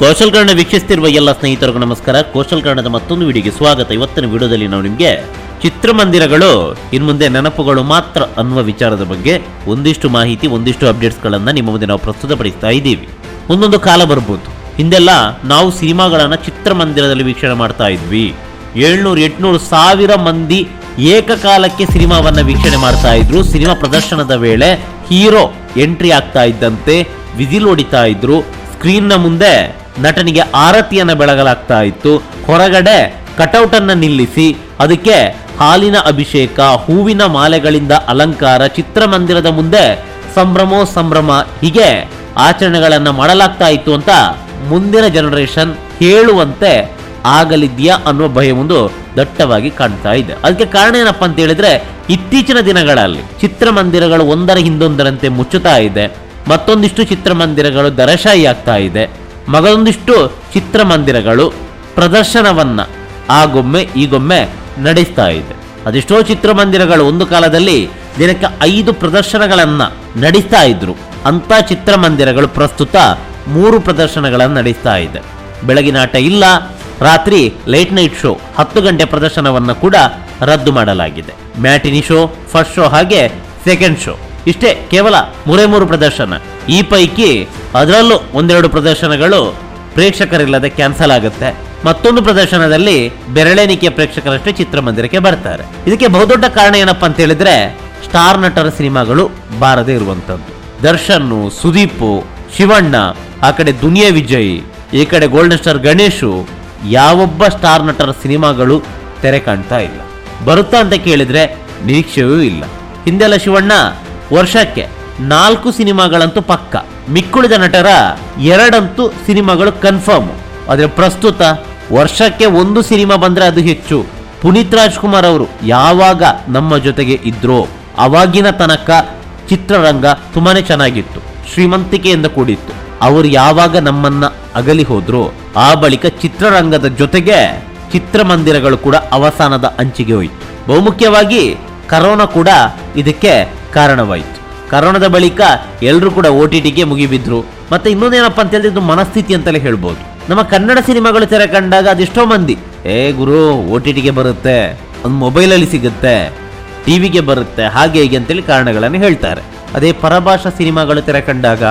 ಕೌಶಲ್ ಕನ್ನಡ ವೀಕ್ಷಿಸ್ತಿರುವ ಎಲ್ಲ ಸ್ನೇಹಿತರಿಗೂ ನಮಸ್ಕಾರ. ಕೌಶಲ್ ಕನ್ನಡದ ಮತ್ತೊಂದು ವಿಡಿಯೋಗೆ ಸ್ವಾಗತ. ಇವತ್ತಿನ ವಿಡಿಯೋದಲ್ಲಿ ನಾವು ನಿಮಗೆ ಚಿತ್ರಮಂದಿರಗಳು ಇನ್ನು ಮುಂದೆ ನೆನಪುಗಳು ಮಾತ್ರ ಅನ್ನುವ ವಿಚಾರದ ಬಗ್ಗೆ ಒಂದಿಷ್ಟು ಮಾಹಿತಿ, ಒಂದಿಷ್ಟು ಅಪ್ಡೇಟ್ಸ್ಗಳನ್ನು ನಿಮ್ಮ ಮುಂದೆ ನಾವು ಪ್ರಸ್ತುತಪಡಿಸ್ತಾ ಇದ್ದೀವಿ. ಮುಂದೊಂದು ಕಾಲ ಬರ್ಬೋದು. ಹಿಂದೆಲ್ಲ ನಾವು ಸಿನಿಮಾಗಳನ್ನು ಚಿತ್ರಮಂದಿರದಲ್ಲಿ ವೀಕ್ಷಣೆ ಮಾಡ್ತಾ ಇದ್ವಿ. ಏಳ್ನೂರು, ಎಂಟುನೂರು ಸಾವಿರ ಮಂದಿ ಏಕಕಾಲಕ್ಕೆ ಸಿನಿಮಾವನ್ನ ವೀಕ್ಷಣೆ ಮಾಡ್ತಾ ಇದ್ರು. ಸಿನಿಮಾ ಪ್ರದರ್ಶನದ ವೇಳೆ ಹೀರೋ ಎಂಟ್ರಿ ಆಗ್ತಾ ಇದ್ದಂತೆ, ವಿಸಿಲ್ ಹೊಡಿತಾ ಇದ್ರು. ಸ್ಕ್ರೀನ್ನ ಮುಂದೆ ನಟನಿಗೆ ಆರತಿಯನ್ನು ಬೆಳಗಲಾಗ್ತಾ ಇತ್ತು. ಹೊರಗಡೆ ಕಟೌಟನ್ನು ನಿಲ್ಲಿಸಿ, ಅದಕ್ಕೆ ಹಾಲಿನ ಅಭಿಷೇಕ, ಹೂವಿನ ಮಾಲೆಗಳಿಂದ ಅಲಂಕಾರ, ಚಿತ್ರಮಂದಿರದ ಮುಂದೆ ಸಂಭ್ರಮೋ ಸಂಭ್ರಮ, ಹೀಗೆ ಆಚರಣೆಗಳನ್ನು ಮಾಡಲಾಗ್ತಾ ಇತ್ತು ಅಂತ ಮುಂದಿನ ಜನರೇಷನ್ ಹೇಳುವಂತೆ ಆಗಲಿದೆಯಾ ಅನ್ನುವ ಭಯ ಒಂದು ದಟ್ಟವಾಗಿ ಕಾಣ್ತಾ ಇದೆ. ಅದಕ್ಕೆ ಕಾರಣ ಏನಪ್ಪಾ ಅಂತ ಹೇಳಿದ್ರೆ, ಇತ್ತೀಚಿನ ದಿನಗಳಲ್ಲಿ ಚಿತ್ರಮಂದಿರಗಳು ಒಂದರ ಹಿಂದೊಂದರಂತೆ ಮುಚ್ಚುತ್ತಾ ಇದೆ. ಮತ್ತೊಂದಿಷ್ಟು ಚಿತ್ರಮಂದಿರಗಳು ದರಶಾಹಿ ಆಗ್ತಾ ಇದೆ. ಮಗದೊಂದಿಷ್ಟು ಚಿತ್ರಮಂದಿರಗಳು ಪ್ರದರ್ಶನವನ್ನು ಆಗೊಮ್ಮೆ ಈಗೊಮ್ಮೆ ನಡೆಸ್ತಾ ಇದೆ. ಅದೆಷ್ಟೋ ಚಿತ್ರಮಂದಿರಗಳು ಒಂದು ಕಾಲದಲ್ಲಿ ದಿನಕ್ಕೆ ಐದು ಪ್ರದರ್ಶನಗಳನ್ನು ನಡೆಸ್ತಾ ಇದ್ರು. ಅಂಥ ಚಿತ್ರಮಂದಿರಗಳು ಪ್ರಸ್ತುತ ಮೂರು ಪ್ರದರ್ಶನಗಳನ್ನು ನಡೆಸ್ತಾ ಇದೆ. ಬೆಳಗಿನ ಆಟ ಇಲ್ಲ, ರಾತ್ರಿ ಲೇಟ್ ನೈಟ್ ಶೋ ಹತ್ತು ಗಂಟೆ ಪ್ರದರ್ಶನವನ್ನು ಕೂಡ ರದ್ದು ಮಾಡಲಾಗಿದೆ. ಮ್ಯಾಟಿನಿ ಶೋ ಫಸ್ಟ್ ಶೋ ಹಾಗೆ ಸೆಕೆಂಡ್ ಶೋ ಇಷ್ಟೇ ಕೇವಲ ಮೂರೇ ಮೂರು ಪ್ರದರ್ಶನ. ಈ ಪೈಕಿ ಅದರಲ್ಲೂ ಒಂದೆರಡು ಪ್ರದರ್ಶನಗಳು ಪ್ರೇಕ್ಷಕರಿಲ್ಲದೆ ಕ್ಯಾನ್ಸಲ್ ಆಗುತ್ತೆ. ಮತ್ತೊಂದು ಪ್ರದರ್ಶನದಲ್ಲಿ ಬೆರಳೆಣಿಕೆಯ ಪ್ರೇಕ್ಷಕರಷ್ಟೇ ಚಿತ್ರಮಂದಿರಕ್ಕೆ ಬರ್ತಾರೆ. ಇದಕ್ಕೆ ಬಹುದೊಡ್ಡ ಕಾರಣ ಏನಪ್ಪಾ ಅಂತ ಹೇಳಿದ್ರೆ ಸ್ಟಾರ್ ನಟರ ಸಿನಿಮಾಗಳು ಬಾರದೇ ಇರುವಂತದ್ದು ದರ್ಶನ್, ಸುದೀಪ್, ಶಿವಣ್ಣ, ಆ ಕಡೆ ದುನಿಯಾ ವಿಜಯ್, ಈ ಕಡೆ ಗೋಲ್ಡನ್ ಸ್ಟಾರ್ ಗಣೇಶು ಯಾವೊಬ್ಬ ಸ್ಟಾರ್ ನಟರ ಸಿನಿಮಾಗಳು ತೆರೆ ಕಾಣ್ತಾ ಇಲ್ಲ. ಬರುತ್ತಾ ಅಂತ ಕೇಳಿದ್ರೆ ನಿರೀಕ್ಷೆಯೂ ಇಲ್ಲ. ಹಿಂದೆಲ್ಲ ಶಿವಣ್ಣ ವರ್ಷಕ್ಕೆ ನಾಲ್ಕು ಸಿನಿಮಾಗಳಂತೂ ಪಕ್ಕ. ಮಿಕ್ಕುಳಿದ ನಟರ ಎರಡಂತೂ ಸಿನಿಮಾಗಳು ಕನ್ಫರ್ಮ್ ಆದರೆ ಪ್ರಸ್ತುತ ವರ್ಷಕ್ಕೆ ಒಂದು ಸಿನಿಮಾ ಬಂದ್ರೆ ಅದು ಹೆಚ್ಚು. ಪುನೀತ್ ರಾಜ್ಕುಮಾರ್ ಅವರು ಯಾವಾಗ ನಮ್ಮ ಜೊತೆಗೆ ಇದ್ರೋ ಅವಾಗಿನ ತನಕ ಚಿತ್ರರಂಗ ತುಂಬಾನೇ ಚೆನ್ನಾಗಿತ್ತು. ಶ್ರೀಮಂತಿಕೆಯಿಂದ ಕೂಡಿತ್ತು. ಅವರು ಯಾವಾಗ ನಮ್ಮನ್ನ ಅಗಲಿ ಹೋದ್ರು ಆ ಬಳಿಕ ಚಿತ್ರರಂಗದ ಜೊತೆಗೆ ಚಿತ್ರಮಂದಿರಗಳು ಕೂಡ ಅವಸಾನದ ಅಂಚಿಗೆ ಹೋಯಿತು. ಬಹುಮುಖ್ಯವಾಗಿ ಕರೋನಾ ಕೂಡ ಇದಕ್ಕೆ ಕಾರಣವಾಯಿತು. ಕರೋನಾದ ಬಳಿಕ ಎಲ್ಲರೂ ಕೂಡ ಓ ಟಿ ಟಿಗೆ ಮುಗಿಬಿದ್ರು. ಮತ್ತೆ ಇನ್ನೊಂದೇನಪ್ಪ ಅಂತ ಹೇಳಿದ್ರೆ ಮನಸ್ಥಿತಿ ಅಂತಲೇ ಹೇಳ್ಬೋದು. ನಮ್ಮ ಕನ್ನಡ ಸಿನಿಮಾಗಳು ತೆರೆ ಕಂಡಾಗ ಅದೆಷ್ಟೋ ಮಂದಿ, ಏ ಗುರು, ಓ ಟಿ ಟಿಗೆ ಬರುತ್ತೆ, ಒಂದು ಮೊಬೈಲಲ್ಲಿ ಸಿಗುತ್ತೆ ಟಿವಿಗೆ ಬರುತ್ತೆ, ಹಾಗೆ ಹೀಗೆ ಅಂತೇಳಿ ಕಾರಣಗಳನ್ನು ಹೇಳ್ತಾರೆ. ಅದೇ ಪರಭಾಷಾ ಸಿನಿಮಾಗಳು ತೆರೆ ಕಂಡಾಗ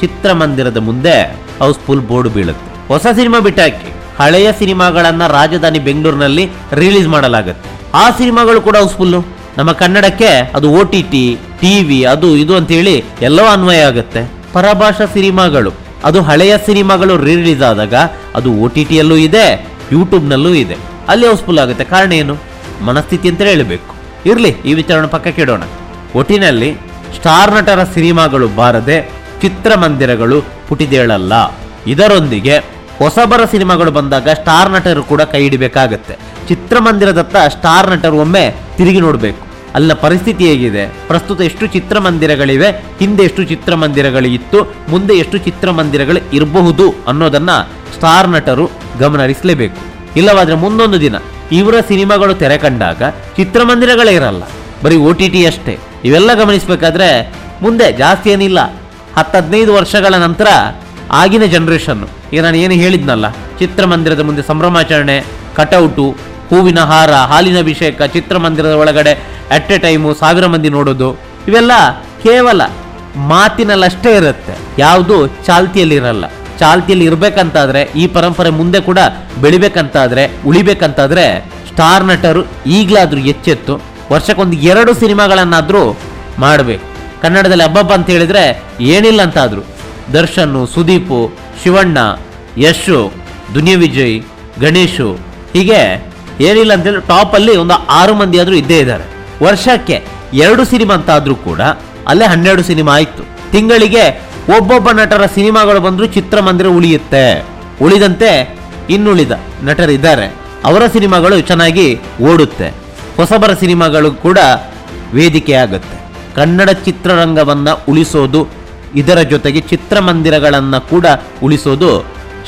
ಚಿತ್ರಮಂದಿರದ ಮುಂದೆ ಹೌಸ್ಫುಲ್ ಬೋರ್ಡ್ ಬೀಳುತ್ತೆ. ಹೊಸ ಸಿನಿಮಾ ಬಿಟ್ಟಾಕಿ ಹಳೆಯ ಸಿನಿಮಾಗಳನ್ನ ರಾಜಧಾನಿ ಬೆಂಗಳೂರಿನಲ್ಲಿ ರಿಲೀಸ್ ಮಾಡಲಾಗುತ್ತೆ. ಆ ಸಿನಿಮಾಗಳು ಕೂಡ ಹೌಸ್ಫುಲ್ಲು. ನಮ್ಮ ಕನ್ನಡಕ್ಕೆ ಅದು ಓ ಟಿ ಟಿ ಟಿವಿ ಅದು ಇದು ಅಂತ ಹೇಳಿ ಎಲ್ಲವೂ ಅನ್ವಯ ಆಗುತ್ತೆ. ಪರಭಾಷಾ ಸಿನಿಮಾಗಳು, ಅದು ಹಳೆಯ ಸಿನಿಮಾಗಳು ರಿಲೀಸ್ ಆದಾಗ ಅದು ಓ ಟಿ ಟಿಯಲ್ಲೂ ಇದೆ ಯೂಟ್ಯೂಬ್ನಲ್ಲೂ ಇದೆ. ಅಲ್ಲಿ ಹೌಸ್ಫುಲ್ ಆಗುತ್ತೆ. ಕಾರಣ ಏನು? ಮನಸ್ಥಿತಿ ಅಂತ ಹೇಳಬೇಕು. ಇರಲಿ, ಈ ವಿಚಾರವನ್ನು ಪಕ್ಕಕ್ಕೆ ಇಡೋಣ. ಒಟ್ಟಿನಲ್ಲಿ ಸ್ಟಾರ್ ನಟರ ಸಿನಿಮಾಗಳು ಬಾರದೆ ಚಿತ್ರಮಂದಿರಗಳು ಪುಟಿದೇಳಲ್ಲ. ಇದರೊಂದಿಗೆ ಹೊಸಬರ ಸಿನಿಮಾಗಳು ಬಂದಾಗ ಸ್ಟಾರ್ ನಟರು ಕೂಡ ಕೈ ಹಿಡಿಬೇಕಾಗತ್ತೆ. ಚಿತ್ರಮಂದಿರದತ್ತ ಸ್ಟಾರ್ ನಟರು ಒಮ್ಮೆ ತಿರುಗಿ ನೋಡಬೇಕು. ಅಲ್ಲಿನ ಪರಿಸ್ಥಿತಿ ಹೇಗಿದೆ? ಪ್ರಸ್ತುತ ಎಷ್ಟು ಚಿತ್ರಮಂದಿರಗಳಿವೆ? ಹಿಂದೆ ಎಷ್ಟು ಚಿತ್ರಮಂದಿರಗಳು ಇತ್ತು ಮುಂದೆ ಎಷ್ಟು ಚಿತ್ರಮಂದಿರಗಳು ಇರಬಹುದು ಅನ್ನೋದನ್ನ ಸ್ಟಾರ್ ನಟರು ಗಮನ ಇಲ್ಲವಾದರೆ ಮುಂದೊಂದು ದಿನ, ಇವರ ಸಿನಿಮಾಗಳು ತೆರೆ ಕಂಡಾಗ ಚಿತ್ರಮಂದಿರಗಳೇ ಇರಲ್ಲ. ಬರೀ ಓ ಟಿ ಟಿ ಅಷ್ಟೇ. ಇವೆಲ್ಲ ಗಮನಿಸಬೇಕಾದ್ರೆ ಮುಂದೆ ಜಾಸ್ತಿ ಏನಿಲ್ಲ. ಹತ್ತು ಹದಿನೈದು ವರ್ಷಗಳ ನಂತರ ಆಗಿನ ಜನರೇಷನ್ ಈಗ ನಾನು ಏನು ಹೇಳಿದ್ನಲ್ಲ, ಚಿತ್ರಮಂದಿರದ ಮುಂದೆ ಸಂಭ್ರಮಾಚರಣೆ ಕಟೌಟು ಹೂವಿನ ಹಾರ, ಹಾಲಿನ ಅಭಿಷೇಕ, ಚಿತ್ರಮಂದಿರದ ಒಳಗಡೆ ಅಟ್ ಎ ಟೈಮು ಸಾವಿರ ಮಂದಿ ನೋಡೋದು. ಇವೆಲ್ಲ ಕೇವಲ ಮಾತಿನಲ್ಲಷ್ಟೇ ಇರುತ್ತೆ. ಯಾವುದು ಚಾಲ್ತಿಯಲ್ಲಿರಲ್ಲ ಚಾಲ್ತಿಯಲ್ಲಿ ಇರಬೇಕಂತಾದ್ರೆ, ಈ ಪರಂಪರೆ ಮುಂದೆ ಕೂಡ ಬೆಳಿಬೇಕಂತಾದ್ರೆ, ಉಳಿಬೇಕಂತಾದ್ರೆ ಸ್ಟಾರ್ ನಟರು ಈಗಲಾದರೂ ಎಚ್ಚೆತ್ತು. ವರ್ಷಕ್ಕೊಂದು ಎರಡು ಸಿನಿಮಾಗಳನ್ನಾದರೂ ಮಾಡಬೇಕು. ಕನ್ನಡದಲ್ಲಿ ಹಬ್ಬಬ್ಬ ಅಂತ ಹೇಳಿದ್ರೆ ಏನಿಲ್ಲ ಅಂತಾದ್ರು. ದರ್ಶನ್ ಸುದೀಪು, ಶಿವಣ್ಣ, ಯಶು, ದುನಿಯಾ ವಿಜಯ್, ಗಣೇಶು, ಹೀಗೆ ಏನಿಲ್ಲ ಅಂತೇಳಿ ಟಾಪ್ ಅಲ್ಲಿ ಒಂದು ಆರು ಮಂದಿ ಆದ್ರೂ ಇದ್ದೇ ಇದ್ದಾರೆ. ವರ್ಷಕ್ಕೆ ಎರಡು ಸಿನಿಮಾ ಅಂತ ಆದ್ರೂ ಕೂಡ ಅಲ್ಲೇ ಹನ್ನೆರಡು ಸಿನಿಮಾ ಆಯ್ತು. ತಿಂಗಳಿಗೆ ಒಬ್ಬೊಬ್ಬ ನಟರ ಸಿನಿಮಾಗಳು ಬಂದರೂ ಚಿತ್ರಮಂದಿರ ಉಳಿಯುತ್ತೆ. ಉಳಿದಂತೆ ಇನ್ನುಳಿದ ನಟರಿದ್ದಾರೆ ಅವರ ಸಿನಿಮಾಗಳು ಚೆನ್ನಾಗಿ ಓಡುತ್ತೆ. ಹೊಸಬರ ಸಿನಿಮಾಗಳು ಕೂಡ ವೇದಿಕೆ ಆಗುತ್ತೆ. ಕನ್ನಡ ಚಿತ್ರರಂಗವನ್ನ ಉಳಿಸೋದು, ಇದರ ಜೊತೆಗೆ ಚಿತ್ರಮಂದಿರಗಳನ್ನು ಕೂಡ ಉಳಿಸೋದು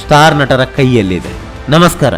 ಸ್ಟಾರ್ ನಟರ ಕೈಯಲ್ಲಿದೆ. ನಮಸ್ಕಾರ.